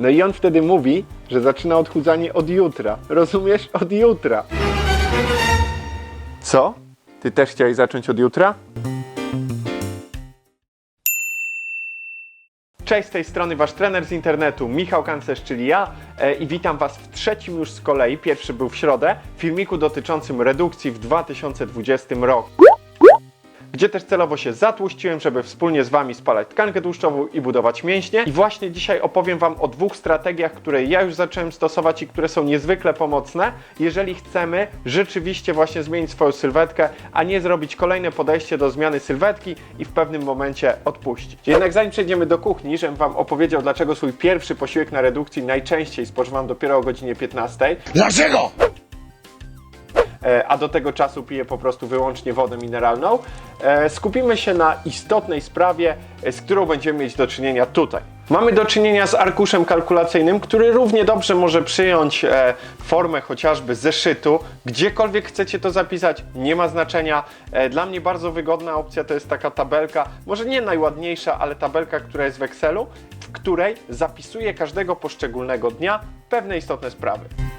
No i on wtedy mówi, że zaczyna odchudzanie od jutra. Rozumiesz? Od jutra. Co? Ty też chciałeś zacząć od jutra? Cześć, z tej strony Wasz trener z internetu, Michał Kancerz, czyli ja e, i witam Was w trzecim już z kolei, pierwszy był w środę, filmiku dotyczącym redukcji w 2020 roku. Gdzie też celowo się zatłuściłem, żeby wspólnie z Wami spalać tkankę tłuszczową i budować mięśnie. I właśnie dzisiaj opowiem Wam o dwóch strategiach, które ja już zacząłem stosować i które są niezwykle pomocne, jeżeli chcemy rzeczywiście właśnie zmienić swoją sylwetkę, a nie zrobić kolejne podejście do zmiany sylwetki i w pewnym momencie odpuścić. Jednak zanim przejdziemy do kuchni, żebym Wam opowiedział, dlaczego swój pierwszy posiłek na redukcji najczęściej spożywam dopiero o godzinie 15, Dlaczego? E, a do tego czasu piję po prostu wyłącznie wodę mineralną. E, Skupimy się na istotnej sprawie, e, z którą będziemy mieć do czynienia tutaj. Mamy do czynienia z arkuszem kalkulacyjnym, który równie dobrze może przyjąć formę chociażby zeszytu. Gdziekolwiek chcecie to zapisać, nie ma znaczenia. Dla mnie bardzo wygodna opcja to jest taka tabelka, może nie najładniejsza, ale tabelka, która jest w Excelu, w której zapisuję każdego poszczególnego dnia pewne istotne sprawy.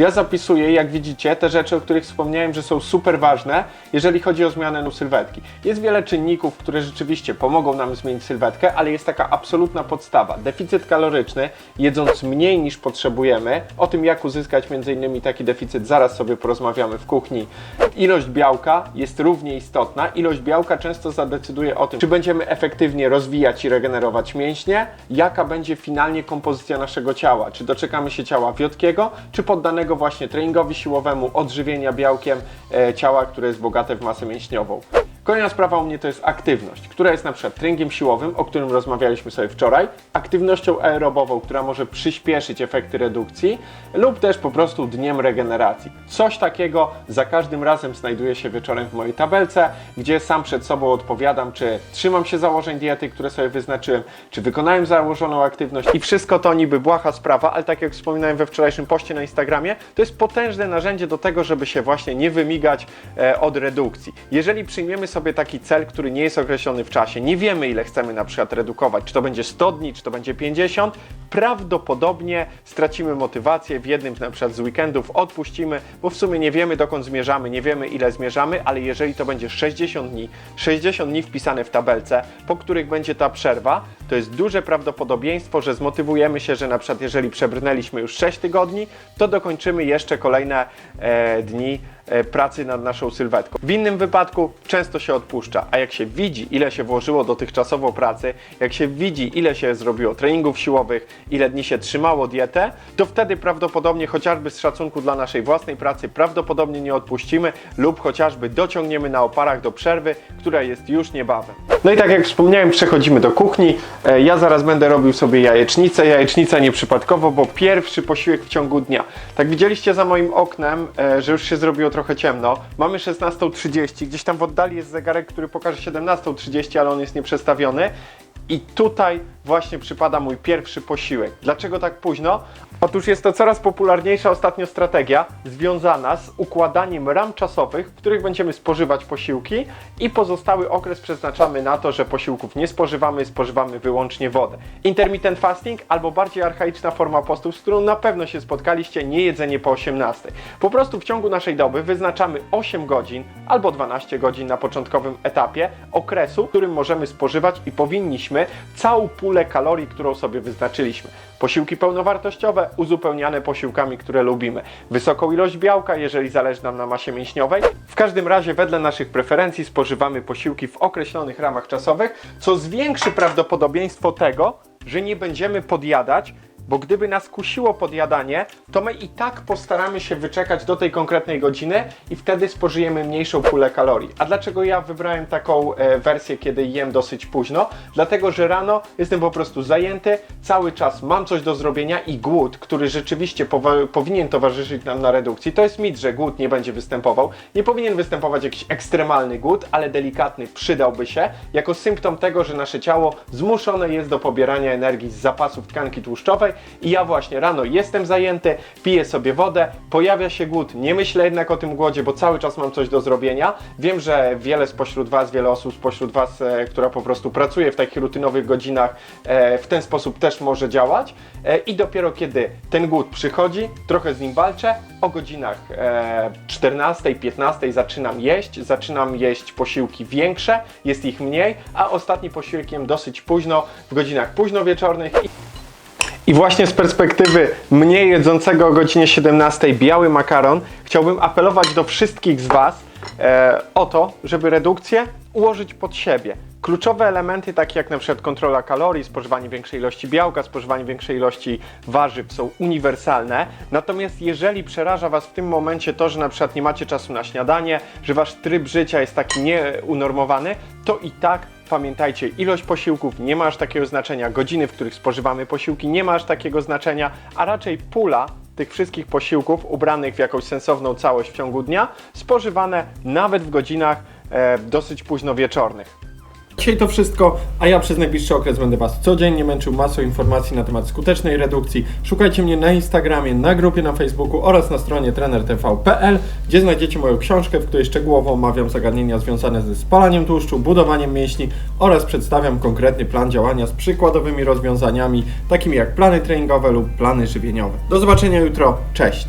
Ja zapisuję, jak widzicie, te rzeczy, o których wspomniałem, że są super ważne, jeżeli chodzi o zmianę no, sylwetki. Jest wiele czynników, które rzeczywiście pomogą nam zmienić sylwetkę, ale jest taka absolutna podstawa. Deficyt kaloryczny, jedząc mniej niż potrzebujemy, o tym jak uzyskać m.in. taki deficyt, zaraz sobie porozmawiamy w kuchni. Ilość białka jest równie istotna. Ilość białka często zadecyduje o tym, czy będziemy efektywnie rozwijać i regenerować mięśnie, jaka będzie finalnie kompozycja naszego ciała, czy doczekamy się ciała wiotkiego, czy poddanego właśnie treningowi siłowemu, odżywienia białkiem e, ciała, które jest bogate w masę mięśniową. Kolejna sprawa u mnie to jest aktywność, która jest na przykład treningiem siłowym, o którym rozmawialiśmy sobie wczoraj, aktywnością aerobową, która może przyspieszyć efekty redukcji, lub też po prostu dniem regeneracji. Coś takiego za każdym razem znajduje się wieczorem w mojej tabelce, gdzie sam przed sobą odpowiadam, czy trzymam się założeń diety, które sobie wyznaczyłem, czy wykonałem założoną aktywność i wszystko to niby błaha sprawa, ale tak jak wspominałem we wczorajszym poście na Instagramie, to jest potężne narzędzie do tego, żeby się właśnie nie wymigać e, od redukcji. Jeżeli przyjmiemy sobie taki cel, który nie jest określony w czasie, nie wiemy ile chcemy na przykład redukować, czy to będzie 100 dni, czy to będzie 50, prawdopodobnie stracimy motywację w jednym na przykład z weekendów, odpuścimy, bo w sumie nie wiemy dokąd zmierzamy, nie wiemy ile zmierzamy, ale jeżeli to będzie 60 dni, 60 dni wpisane w tabelce, po których będzie ta przerwa, to jest duże prawdopodobieństwo, że zmotywujemy się, że na przykład jeżeli przebrnęliśmy już 6 tygodni, to dokończymy jeszcze kolejne e, dni e, pracy nad naszą sylwetką. W innym wypadku często się odpuszcza, a jak się widzi, ile się włożyło dotychczasowo pracy, jak się widzi, ile się zrobiło treningów siłowych, ile dni się trzymało dietę, to wtedy prawdopodobnie chociażby z szacunku dla naszej własnej pracy prawdopodobnie nie odpuścimy lub chociażby dociągniemy na oparach do przerwy, która jest już niebawem. No i tak jak wspomniałem, przechodzimy do kuchni. E, Ja zaraz będę robił sobie jajecznicę. Jajecznica nieprzypadkowo, bo pierwszy posiłek w ciągu dnia. Tak widzieliście za moim oknem, e, że już się zrobiło trochę ciemno. Mamy 16.30, gdzieś tam w oddali jest zegarek, który pokaże 17.30, ale on jest nieprzestawiony. I tutaj właśnie przypada mój pierwszy posiłek. Dlaczego tak późno? Otóż jest to coraz popularniejsza ostatnio strategia związana z układaniem ram czasowych, w których będziemy spożywać posiłki i pozostały okres przeznaczamy na to, że posiłków nie spożywamy, spożywamy wyłącznie wodę. Intermittent fasting albo bardziej archaiczna forma postów, z którą na pewno się spotkaliście, nie jedzenie po 18. Po prostu w ciągu naszej doby wyznaczamy 8 godzin albo 12 godzin na początkowym etapie okresu, w którym możemy spożywać i powinniśmy całą pulę kalorii, którą sobie wyznaczyliśmy. Posiłki pełnowartościowe uzupełniane posiłkami, które lubimy. Wysoką ilość białka, jeżeli zależy nam na masie mięśniowej. W każdym razie wedle naszych preferencji spożywamy posiłki w określonych ramach czasowych, co zwiększy prawdopodobieństwo tego, że nie będziemy podjadać, bo gdyby nas kusiło podjadanie, to my i tak postaramy się wyczekać do tej konkretnej godziny i wtedy spożyjemy mniejszą pulę kalorii. A dlaczego ja wybrałem taką e, wersję, kiedy jem dosyć późno? Dlatego, że rano jestem po prostu zajęty, cały czas mam coś do zrobienia i głód, który rzeczywiście powinien towarzyszyć nam na redukcji, to jest mit, że głód nie będzie występował. Nie powinien występować jakiś ekstremalny głód, ale delikatny przydałby się jako symptom tego, że nasze ciało zmuszone jest do pobierania energii z zapasów tkanki tłuszczowej, i ja właśnie rano jestem zajęty, piję sobie wodę, pojawia się głód, nie myślę jednak o tym głodzie, bo cały czas mam coś do zrobienia. Wiem, że wiele spośród Was, wiele osób spośród Was, e, która po prostu pracuje w takich rutynowych godzinach, e, w ten sposób też może działać e, i dopiero kiedy ten głód przychodzi, trochę z nim walczę, o godzinach e, 14-15 zaczynam jeść, zaczynam jeść posiłki większe, jest ich mniej, a ostatni posiłek jem dosyć późno, w godzinach późno wieczornych. I właśnie z perspektywy mnie jedzącego o godzinie 17 biały makaron, chciałbym apelować do wszystkich z Was e, o to, żeby redukcję ułożyć pod siebie. Kluczowe elementy, takie jak na przykład kontrola kalorii, spożywanie większej ilości białka, spożywanie większej ilości warzyw są uniwersalne. Natomiast jeżeli przeraża Was w tym momencie to, że na przykład nie macie czasu na śniadanie, że Wasz tryb życia jest taki nieunormowany, to i tak Pamiętajcie, ilość posiłków nie ma aż takiego znaczenia, godziny, w których spożywamy posiłki nie ma aż takiego znaczenia, a raczej pula tych wszystkich posiłków ubranych w jakąś sensowną całość w ciągu dnia, spożywane nawet w godzinach e, dosyć późno wieczornych. Dzisiaj to wszystko, a ja przez najbliższy okres będę Was codziennie męczył masą informacji na temat skutecznej redukcji. Szukajcie mnie na Instagramie, na grupie na Facebooku oraz na stronie trenertv.pl, gdzie znajdziecie moją książkę, w której szczegółowo omawiam zagadnienia związane ze spalaniem tłuszczu, budowaniem mięśni oraz przedstawiam konkretny plan działania z przykładowymi rozwiązaniami, takimi jak plany treningowe lub plany żywieniowe. Do zobaczenia jutro, cześć!